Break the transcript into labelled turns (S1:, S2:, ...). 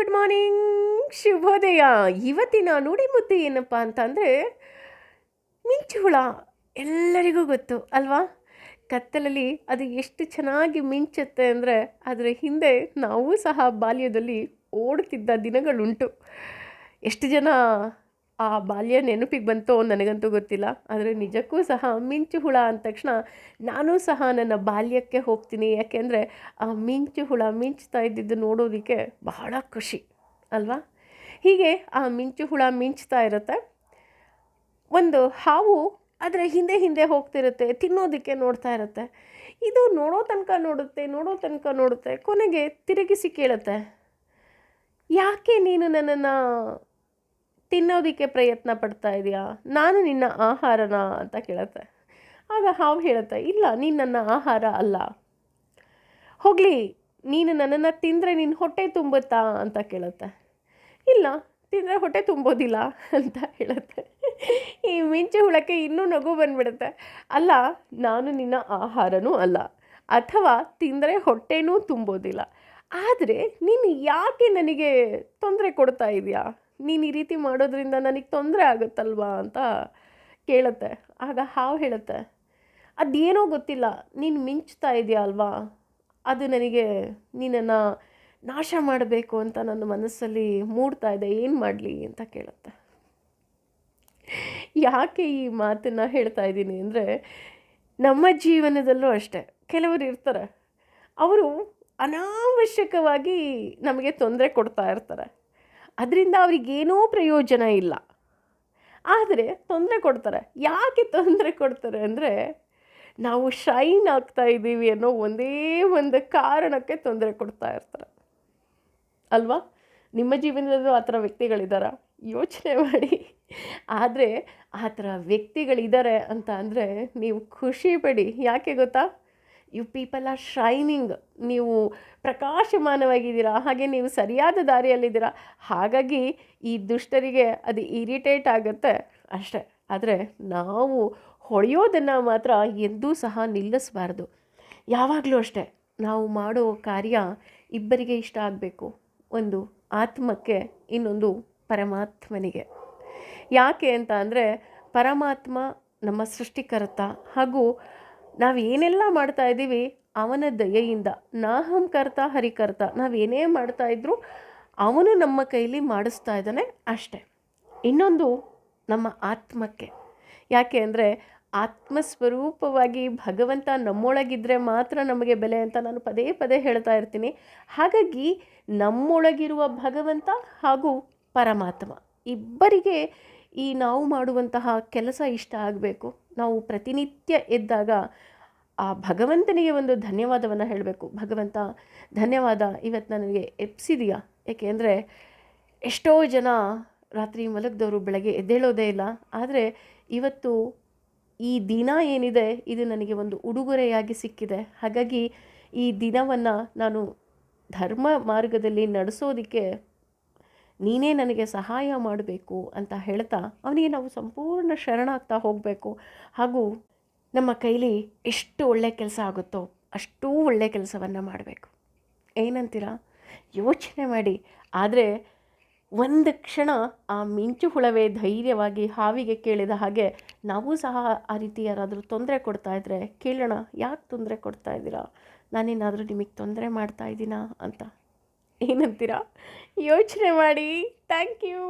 S1: Good morning, ಶುಭೋದಯ. ಇವತ್ತಿನ ನುಡಿಮುದ್ದೆ ಏನಪ್ಪ ಅಂತಂದರೆ ಮಿಂಚು ಹುಳ ಎಲ್ಲರಿಗೂ ಗೊತ್ತು, ಅಲ್ವಾ? ಕತ್ತಲಲ್ಲಿ ಅದು ಎಷ್ಟು ಚೆನ್ನಾಗಿ ಮಿಂಚುತ್ತೆ ಅಂದರೆ, ಅದರ ಹಿಂದೆ ನಾವು ಸಹ ಬಾಲ್ಯದಲ್ಲಿ ಓಡುತ್ತಿದ್ದ ದಿನಗಳುಂಟು. ಎಷ್ಟು ಜನ ಆ ಬಾಲ್ಯ ನೆನಪಿಗೆ ಬಂತೋ ನನಗಂತೂ ಗೊತ್ತಿಲ್ಲ. ಆದರೆ ನಿಜಕ್ಕೂ ಸಹ ಮಿಂಚು ಹುಳ ಅಂದ ತಕ್ಷಣ ನಾನು ಸಹ ನನ್ನ ಬಾಲ್ಯಕ್ಕೆ ಹೋಗ್ತೀನಿ. ಯಾಕೆಂದರೆ ಆ ಮಿಂಚು ಹುಳ ಮಿಂಚ್ತಾ ಇದ್ದಿದ್ದು ನೋಡೋದಕ್ಕೆ ಬಹಳ ಖುಷಿ, ಅಲ್ವಾ? ಹೀಗೆ ಆ ಮಿಂಚು ಹುಳ ಮಿಂಚ್ತಾ ಇರುತ್ತೆ. ಒಂದು ಹಾವು ಅದರ ಹಿಂದೆ ಹಿಂದೆ ಹೋಗ್ತಿರುತ್ತೆ, ತಿನ್ನೋದಕ್ಕೆ ನೋಡ್ತಾ ಇರುತ್ತೆ. ಇದು ನೋಡೋ ತನಕ ನೋಡುತ್ತೆ, ನೋಡೋ ತನಕ ನೋಡುತ್ತೆ, ಕೊನೆಗೆ ತಿರುಗಿಸಿ ಕೇಳುತ್ತೆ. ಯಾಕೆ ನೀನು ನನ್ನನ್ನು ತಿನ್ನೋದಕ್ಕೆ ಪ್ರಯತ್ನ ಪಡ್ತಾ ಇದೆಯಾ? ನಾನು ನಿನ್ನ ಆಹಾರನ ಅಂತ ಕೇಳುತ್ತೆ. ಆಗ ಹಾವು ಹೇಳುತ್ತೆ, ಇಲ್ಲ, ನೀನು ನನ್ನ ಆಹಾರ ಅಲ್ಲ. ಹೋಗಲಿ, ನೀನು ನನ್ನನ್ನು ತಿಂದರೆ ನಿನ್ನ ಹೊಟ್ಟೆ ತುಂಬುತ್ತಾ ಅಂತ ಕೇಳುತ್ತೆ. ಇಲ್ಲ, ತಿಂದರೆ ಹೊಟ್ಟೆ ತುಂಬೋದಿಲ್ಲ ಅಂತ ಹೇಳುತ್ತೆ. ಈ ಮಿಂಚು ಹುಳಕ್ಕೆ ಇನ್ನೂ ನಗು ಬಂದ್ಬಿಡುತ್ತೆ. ಅಲ್ಲ, ನಾನು ನಿನ್ನ ಆಹಾರನೂ ಅಲ್ಲ. ಅಥವಾ ತಿಂದರೆ ಹೊಟ್ಟೆನೂ ತುಂಬೋದಿಲ್ಲ. ಆದರೆ, ನೀನು ಯಾಕೆ ನನಗೆ ತೊಂದರೆ ಕೊಡ್ತಾ ಇದೆಯಾ? ನೀನು ಈ ರೀತಿ ಮಾಡೋದ್ರಿಂದ ನನಗೆ ತೊಂದರೆ ಆಗುತ್ತಲ್ವಾ ಅಂತ ಕೇಳುತ್ತೆ. ಆಗ ಹಾವು ಹೇಳುತ್ತೆ, ಅದೇನೋ ಗೊತ್ತಿಲ್ಲ, ನೀನು ಮಿಂಚ್ತಾ ಇದೆಯಾ ಅಲ್ವಾ? ಅದು ನನಗೆ ನೀನನ್ನು ನಾಶ ಮಾಡಬೇಕು ಅಂತ ನನ್ನ ಮನಸ್ಸಲ್ಲಿ ಮೂಡ್ತಾ ಇದೆ, ಏನು ಮಾಡಲಿ? ಅಂತ ಕೇಳುತ್ತೆ. ಯಾಕೆ ಈ ಮಾತನ್ನು ಹೇಳ್ತಾ ಇದ್ದೀನಿ ಅಂದರೆ, ನಮ್ಮ ಜೀವನದಲ್ಲೂ ಅಷ್ಟೇ. ಕೆಲವರು ಇರ್ತಾರೆ, ಅವರು ಅನಾವಶ್ಯಕವಾಗಿ ನಮಗೆ ತೊಂದರೆ ಕೊಡ್ತಾ ಇರ್ತಾರೆ. ಅದರಿಂದ ಅವ್ರಿಗೇನೂ ಪ್ರಯೋಜನ ಇಲ್ಲ. ಆದರೆ ತೊಂದರೆ ಕೊಡ್ತಾರೆ. ಯಾಕೆ ತೊಂದರೆ ಕೊಡ್ತಾರೆ ಅಂದರೆ ನಾವು ಶೈನ್ ಆಗ್ತಾ ಇದ್ದೀವಿ ಅನ್ನೋ ಒಂದೇ ಒಂದು ಕಾರಣಕ್ಕೆ ತೊಂದರೆ ಕೊಡ್ತಾ ಇರ್ತಾರೆ. ಅಲ್ವಾ? ನಿಮ್ಮ ಜೀವನದಲ್ಲೂ ಆ ಥರ ವ್ಯಕ್ತಿಗಳಿದ್ದಾರ? ಯೋಚನೆ ಮಾಡಿ. ಆದರೆ ಆ ಥರ ವ್ಯಕ್ತಿಗಳಿದ್ದಾರೆ ಅಂತ ಅಂದರೆ ನೀವು ಖುಷಿ ಪಡಿ. ಯಾಕೆ ಗೊತ್ತಾ? ಯು ಪೀಪಲ್ ಆರ್ ಶೈನಿಂಗ್ ನೀವು ಪ್ರಕಾಶಮಾನವಾಗಿದ್ದೀರಾ? ಹಾಗೆ ನೀವು ಸರಿಯಾದ ದಾರಿಯಲ್ಲಿದ್ದೀರಾ? ಹಾಗಾಗಿ ಈ ದುಷ್ಟರಿಗೆ ಅದು ಇರಿಟೇಟ್ ಆಗುತ್ತೆ ಅಷ್ಟೇ. ಆದರೆ ನಾವು ಹೊಳೆಯೋದನ್ನು ಮಾತ್ರ ಎಂದೂ ಸಹ ನಿಲ್ಲಿಸಬಾರ್ದು. ಯಾವಾಗಲೂ ಅಷ್ಟೇ. ನಾವು ಮಾಡೋ ಕಾರ್ಯ ಇಬ್ಬರಿಗೆ ಇಷ್ಟ ಆಗಬೇಕು. ಒಂದು ಆತ್ಮಕ್ಕೆ, ಇನ್ನೊಂದು ಪರಮಾತ್ಮನಿಗೆ. ಯಾಕೆ ಅಂತ ಅಂದರೆ ಪರಮಾತ್ಮ ನಮ್ಮ ಸೃಷ್ಟಿಕರ್ತ ಹಾಗೂ ನಾವು ಏನೆಲ್ಲ ಮಾಡ್ತಾ ಇದ್ದೀವಿ, ಅವನ ದಯೆಯಿಂದ. ನಾಹಂಕರ್ತ ಹರಿಕರ್ತ. ನಾವೇನೇ ಮಾಡ್ತಾ ಇದ್ರೂ ಅವನು ನಮ್ಮ ಕೈಲಿ ಮಾಡಿಸ್ತಾ ಇದ್ದಾನೆ ಅಷ್ಟೆ. ಇನ್ನೊಂದು ನಮ್ಮ ಆತ್ಮಕ್ಕೆ. ಯಾಕೆ ಅಂದರೆ ಆತ್ಮಸ್ವರೂಪವಾಗಿ ಭಗವಂತ ನಮ್ಮೊಳಗಿದ್ರೆ ಮಾತ್ರ ನಮಗೆ ಬೆಲೆ ಅಂತ ನಾನು ಪದೇ ಪದೇ ಹೇಳ್ತಾ ಇರ್ತೀನಿ. ಹಾಗಾಗಿ ನಮ್ಮೊಳಗಿರುವ ಭಗವಂತ ಹಾಗೂ ಪರಮಾತ್ಮ. ಇಬ್ಬರಿಗೆ ಈ ನಾವು ಮಾಡುವಂತಹ ಕೆಲಸ ಇಷ್ಟ ಆಗಬೇಕು. ನಾವು ಪ್ರತಿನಿತ್ಯ ಎದ್ದಾಗ ಆ ಭಗವಂತನಿಗೆ ಒಂದು ಧನ್ಯವಾದವನ್ನು ಹೇಳಬೇಕು. ಭಗವಂತ, ಧನ್ಯವಾದ, ಇವತ್ತು ನನಗೆ ಎಪ್ಸಿದೆಯಾ ಏಕೆಂದರೆ ಎಷ್ಟೋ ಜನ ರಾತ್ರಿ ಮಲಗದವರು ಬೆಳಗ್ಗೆ ಎದ್ದೇಳೋದೇ ಇಲ್ಲ. ಆದರೆ ಇವತ್ತು ಈ ದಿನ ಏನಿದೆ, ಇದು ನನಗೆ ಒಂದು ಉಡುಗೊರೆಯಾಗಿ ಸಿಕ್ಕಿದೆ. ಹಾಗಾಗಿ ಈ ದಿನವನ್ನು ನಾನು ಧರ್ಮ ಮಾರ್ಗದಲ್ಲಿ ನಡೆಸೋದಕ್ಕೆ ನೀನೇ ನನಗೆ ಸಹಾಯ ಮಾಡಬೇಕು ಅಂತ ಹೇಳ್ತಾ ಅವನಿಗೆ ನಾವು ಸಂಪೂರ್ಣ ಶರಣಾಗ್ತಾ ಹೋಗಬೇಕು. ಹಾಗೂ ನಮ್ಮ ಕೈಲಿ ಎಷ್ಟು ಒಳ್ಳೆಯ ಕೆಲಸ ಆಗುತ್ತೋ ಅಷ್ಟೂ ಒಳ್ಳೆಯ ಕೆಲಸವನ್ನು ಮಾಡಬೇಕು. ಏನಂತೀರಾ? ಯೋಚನೆ ಮಾಡಿ. ಆದರೆ ಒಂದು ಕ್ಷಣ ಆ ಮಿಂಚು ಹುಳವೇ ಧೈರ್ಯವಾಗಿ ಹಾವಿಗೆ ಕೇಳಿದ ಹಾಗೆ ನಾವು ಸಹ ಆ ರೀತಿ ಯಾರಾದರೂ ತೊಂದರೆ ಕೊಡ್ತಾ ಇದ್ದರೆ ಕೇಳೋಣ, ಯಾಕೆ ತೊಂದರೆ ಕೊಡ್ತಾ ಇದ್ದೀರಾ? ನಾನೇನಾದರೂ ನಿಮಗೆ ತೊಂದರೆ ಮಾಡ್ತಾ ಇದ್ದೀನಾ ಅಂತ. ಏನಂತೀರಾ? ಯೋಚನೆ ಮಾಡಿ. Thank you